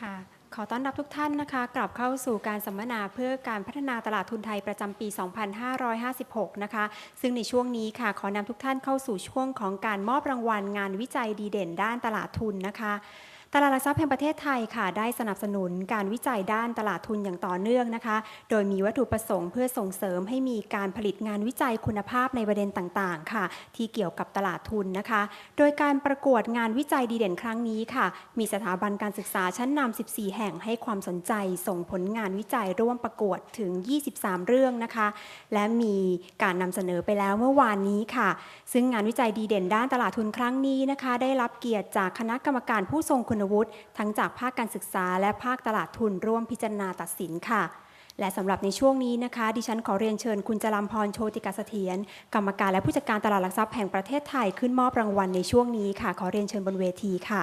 ค่ะ ขอต้อนรับทุกท่านนะคะ กลับเข้าสู่การสัมมนาเพื่อการพัฒนาตลาดทุนไทยประจำปี 2556 นะคะ ซึ่งในช่วงนี้ค่ะ ขอนำทุกท่านเข้าสู่ช่วงของการมอบรางวัลงานวิจัยดีเด่นด้านตลาดทุนนะคะ ตลาดหลักทรัพย์แห่งประเทศไทยค่ะได้สนับสนุนการวิจัยด้านตลาดทุนอย่างต่อเนื่องนะคะ โดยมีวัตถุประสงค์เพื่อส่งเสริมให้มีการผลิตงานวิจัยคุณภาพในประเด็นต่างๆ ค่ะ ที่เกี่ยวกับตลาดทุนนะคะ โดยการประกวดงานวิจัยดีเด่นครั้งนี้ค่ะ มีสถาบันการศึกษาชั้นนำ14 แห่งให้ความสนใจ ส่งผลงานวิจัยร่วมประกวดถึง 23 เรื่องนะคะ และมีการนำเสนอไปแล้วเมื่อวานนี้ค่ะ ซึ่งงานวิจัยดีเด่นด้านตลาดทุนครั้งนี้นะคะ ได้รับเกียรติจากคณะกรรมการผู้ทรงคุณวุฒิทั้งจากภาคการศึกษา และภาคตลาดทุนร่วมพิจารณาตัดสินค่ะ และสำหรับในช่วงนี้นะคะ ดิฉันขอเรียนเชิญคุณจรัมพรโชติกาเสถียรกรรมการและผู้จัดการตลาดหลักทรัพย์แห่งประเทศไทยขึ้นมอบรางวัลในช่วงนี้ค่ะ ขอเรียนเชิญบนเวทีค่ะ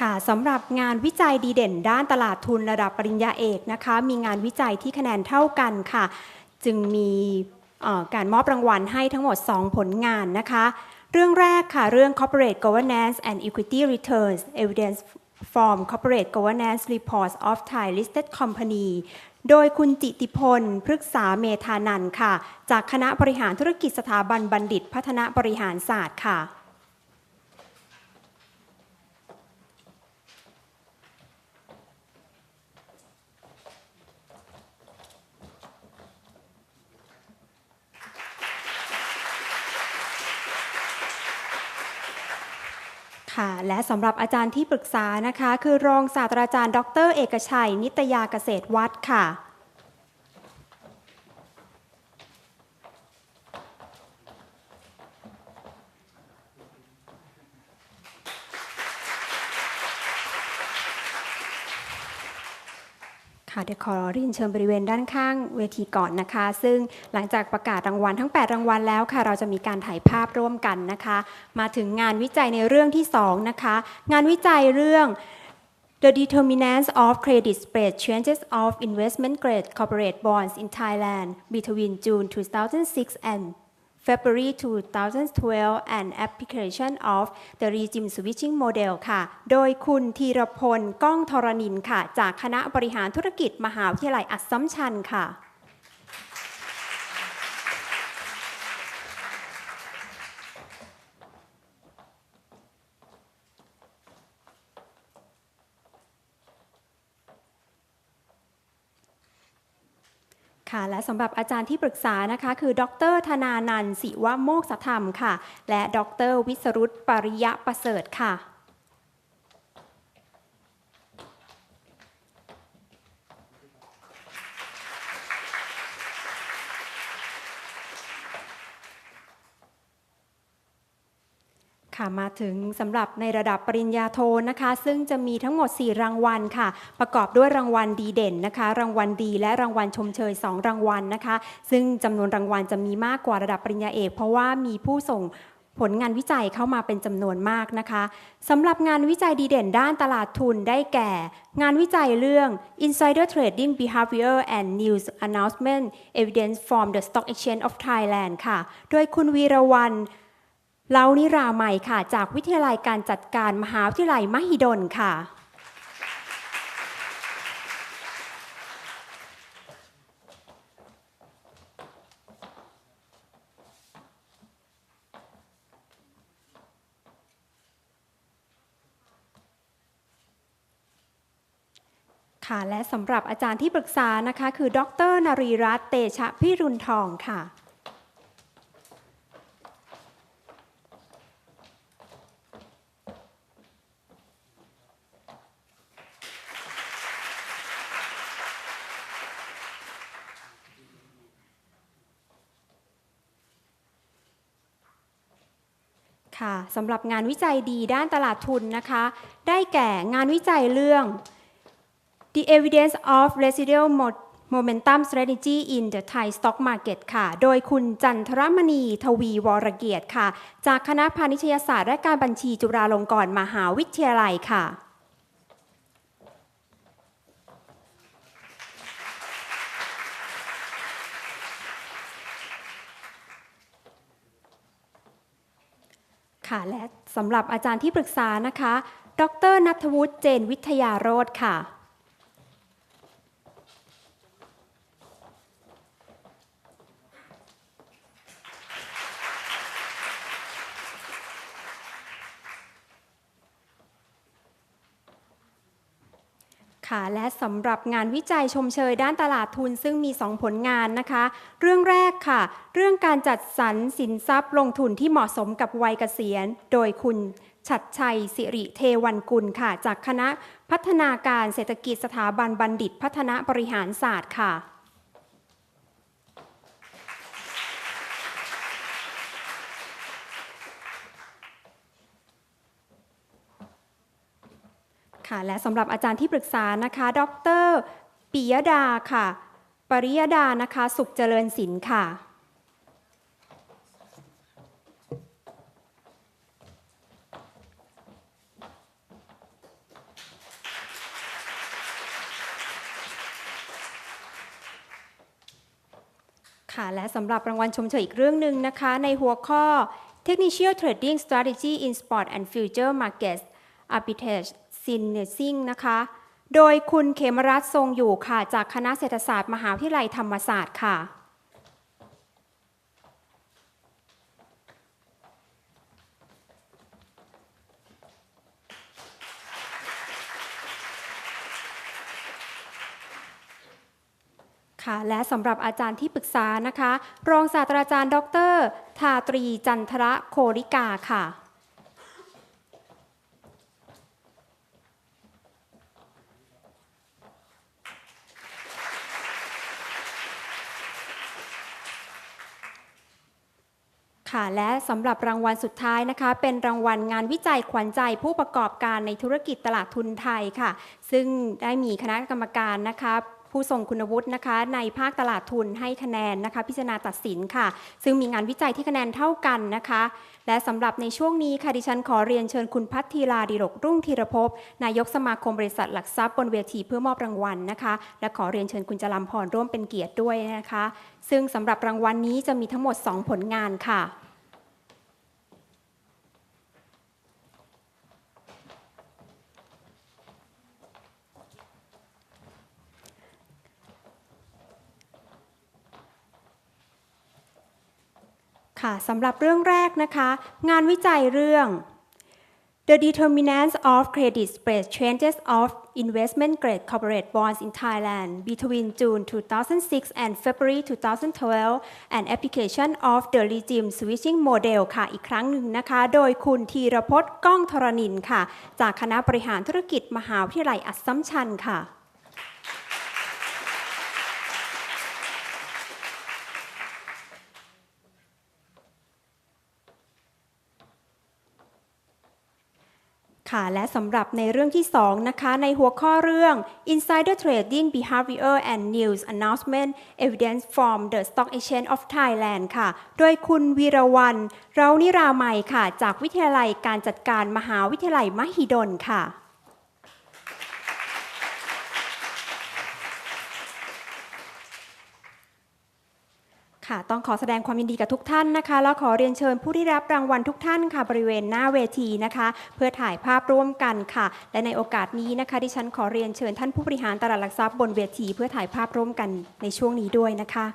ค่ะสำหรับงานวิจัยดีเด่นด้านตลาดทุนระดับปริญญาเอกนะคะ มีงานวิจัยที่คะแนนเท่ากันค่ะ จึงมี การมอบรางวัลให้ทั้งหมด 2 ผลงานนะคะ เรื่องแรกค่ะเรื่อง Corporate Governance and Equity Returns Evidence from Corporate Governance Reports of Thai Listed Company โดยคุณจิติพล พฤกษาเมธานันค่ะ จากคณะบริหารธุรกิจสถาบันบัณฑิต พัฒนาบริหารศาสตร์ค่ะ ค่ะ และสำหรับอาจารย์ที่ปรึกษานะคะ คือรองศาสตราจารย์ ดร เอกชัย นิตยาเกษตรวัดค่ะ เดี๋ยวขอเรียนเชิญบริเวณด้านข้างเวทีก่อนนะคะ ซึ่งหลังจากประกาศรางวัลทั้ง 8 รางวัลแล้วค่ะ เราจะมีการถ่ายภาพร่วมกันนะคะ มาถึงงานวิจัยในเรื่องที่ 2 นะคะ งานวิจัยเรื่อง The Determinants of Credit Spread Changes of Investment Grade Corporate Bonds in Thailand between June 2006 and February 2012 and application of the regime switching model ค่ะ โดยคุณธีรพล ก้องธรณินค่ะ จากคณะบริหารธุรกิจมหาวิทยาลัยอัสสัมชัญค่ะ ค่ะและสำหรับอาจารย์ที่ปรึกษานะคะ คือ ดรธนานันสิวโมกษธรรมค่ะ และดรวิสรุตปริยะประเสริฐค่ะ ค่ะมาถึงสำหรับในระดับปริญญาโทนะคะ ซึ่งจะมีทั้งหมด 4 รางวัลค่ะ ประกอบด้วยรางวัลดีเด่นนะคะ รางวัลดี และรางวัลชมเชย 2 รางวัลนะคะ ซึ่งจำนวนรางวัลจะมีมากกว่าระดับปริญญาเอก เพราะว่ามีผู้ส่งผลงานวิจัยเข้ามาเป็นจำนวนมากนะคะสำหรับงานวิจัยดีเด่นด้านตลาดทุนได้แก่ งานวิจัยเรื่อง Insider Trading Behavior and News Announcement Evidence from the Stock Exchange of Thailand ค่ะ โดยคุณวีรวรรณ เล้านิราใหม่ค่ะ จากวิทยาลัยการจัดการมหาวิทยาลัยมหิดลค่ะค่ะและสำหรับอาจารย์ที่ปรึกษานะคะ คือ ดร นรีรัตน์เตชะพิรุณทองค่ะ ค่ะสำหรับงานวิจัยดีด้านตลาดทุนนะคะ ได้แก่งานวิจัยเรื่อง The Evidence of Residual Momentum Strategy in the Thai Stock Market ค่ะ โดยคุณจันทรมณีทวีวรเกียรติค่ะ จากคณะพาณิชยศาสตร์และการบัญชีจุฬาลงกรณ์มหาวิทยาลัยค่ะ ค่ะ และสำหรับอาจารย์ที่ปรึกษานะคะ ดรนัทวุฒิเจนวิทยาโรธค่ะ ค่ะและสำหรับงานวิจัยชมเชยด้านตลาดทุนซึ่งมี 2 ผลงานนะคะ เรื่องแรกค่ะ เรื่องการจัดสรรสินทรัพย์ลงทุนที่เหมาะสมกับวัยเกษียณ โดยคุณชัดชัย สิริเทวันกุลค่ะ จากคณะพัฒนาการเศรษฐกิจสถาบันบัณฑิตพัฒนาบริหารศาสตร์ค่ะ ค่ะและสำหรับอาจารย์ที่ปรึกษานะคะ ดรปิยดาค่ะ ปริยดานะคะ สุขเจริญศิลป์ค่ะ ค่ะ และสำหรับรางวัลชมเชยอีกเรื่องหนึ่งนะคะ ในหัวข้อ Technical Trading Strategy in Sport and Future Markets Arbitrage Syncing นะคะ โดยคุณเขมรัตทรงอยู่ค่ะ จากคณะเศรษฐศาสตร์มหาวิทยาลัยธรรมศาสตร์ค่ะค่ะและสำหรับอาจารย์ที่ปรึกษานะคะ รองศาสตราจารย์ ดร ทาตรีจันทระโคริกาค่ะ ค่ะ และสำหรับรางวัลสุดท้ายนะคะ เป็นรางวัลงานวิจัยขวัญใจผู้ประกอบการในธุรกิจตลาดทุนไทยค่ะ ซึ่งได้มีคณะกรรมการนะคะผู้ทรงคุณวุฒินะคะ ในภาคตลาดทุนให้คะแนนนะคะ พิจารณาตัดสินค่ะ ซึ่งมีงานวิจัยที่คะแนนเท่ากันนะคะ และสำหรับในช่วงนี้ค่ะดิฉันขอเรียนเชิญคุณพัทธีลาดิรกรุ่งธีรภพนายกสมาคมบริษัทหลักทรัพย์บนเวทีเพื่อมอบรางวัลนะคะ และขอเรียนเชิญคุณจรัมพรร่วมเป็นเกียรติด้วยนะคะ ซึ่งสำหรับรางวัลนี้จะมีทั้งหมด 2 ผลงานค่ะ สำหรับเรื่องแรกนะคะ งานวิจัยเรื่อง The Determinants of Credit Spread Changes of Investment Grade Corporate Bonds in Thailand between June 2006 and February 2012 and Application of the Regime Switching Model ค่ะ อีกครั้งหนึ่งนะคะ โดยคุณธีรพจน์ก้องธรณินค่ะ จากคณะบริหารธุรกิจมหาวิทยาลัยอัสสัมชัญค่ะ ค่ะ และสำหรับในเรื่องที่ 2 นะคะ ในหัวข้อเรื่อง Insider Trading Behavior and News Announcement Evidence from the Stock Exchange of Thailand ค่ะ โดยคุณวีรวัน เรานิรามัยค่ะ จากวิทยาลัยการจัดการมหาวิทยาลัยมหิดลค่ะ ค่ะ ต้องขอแสดงความยินดีกับทุกท่านนะคะ แล้วขอเรียนเชิญผู้ที่รับรางวัลทุกท่านค่ะ บริเวณหน้าเวทีนะคะ เพื่อถ่ายภาพร่วมกันค่ะ และในโอกาสนี้นะคะดิฉันขอเรียนเชิญท่านผู้บริหารตลาดหลักทรัพย์บนเวที เพื่อถ่ายภาพร่วมกันในช่วงนี้ด้วยนะคะ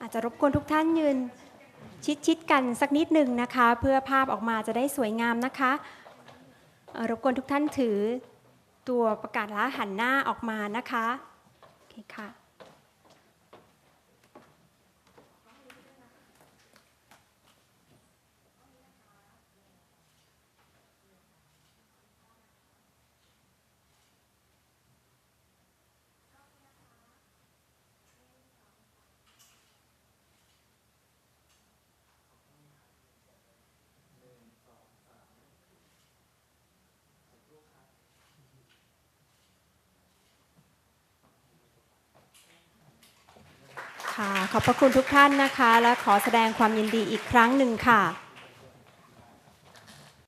อาจจะรบกวนทุกท่านยืน ชิดๆกันสักนิดหนึ่งนะคะ เพื่อภาพออกมาจะได้สวยงามนะคะรบกวนทุกท่านถือตัวประกาศละหันหน้าออกมานะคะโอเคค่ะ ค่ะ ขอบพระคุณทุกท่านนะคะ และขอแสดงความยินดีอีกครั้งหนึ่งค่ะ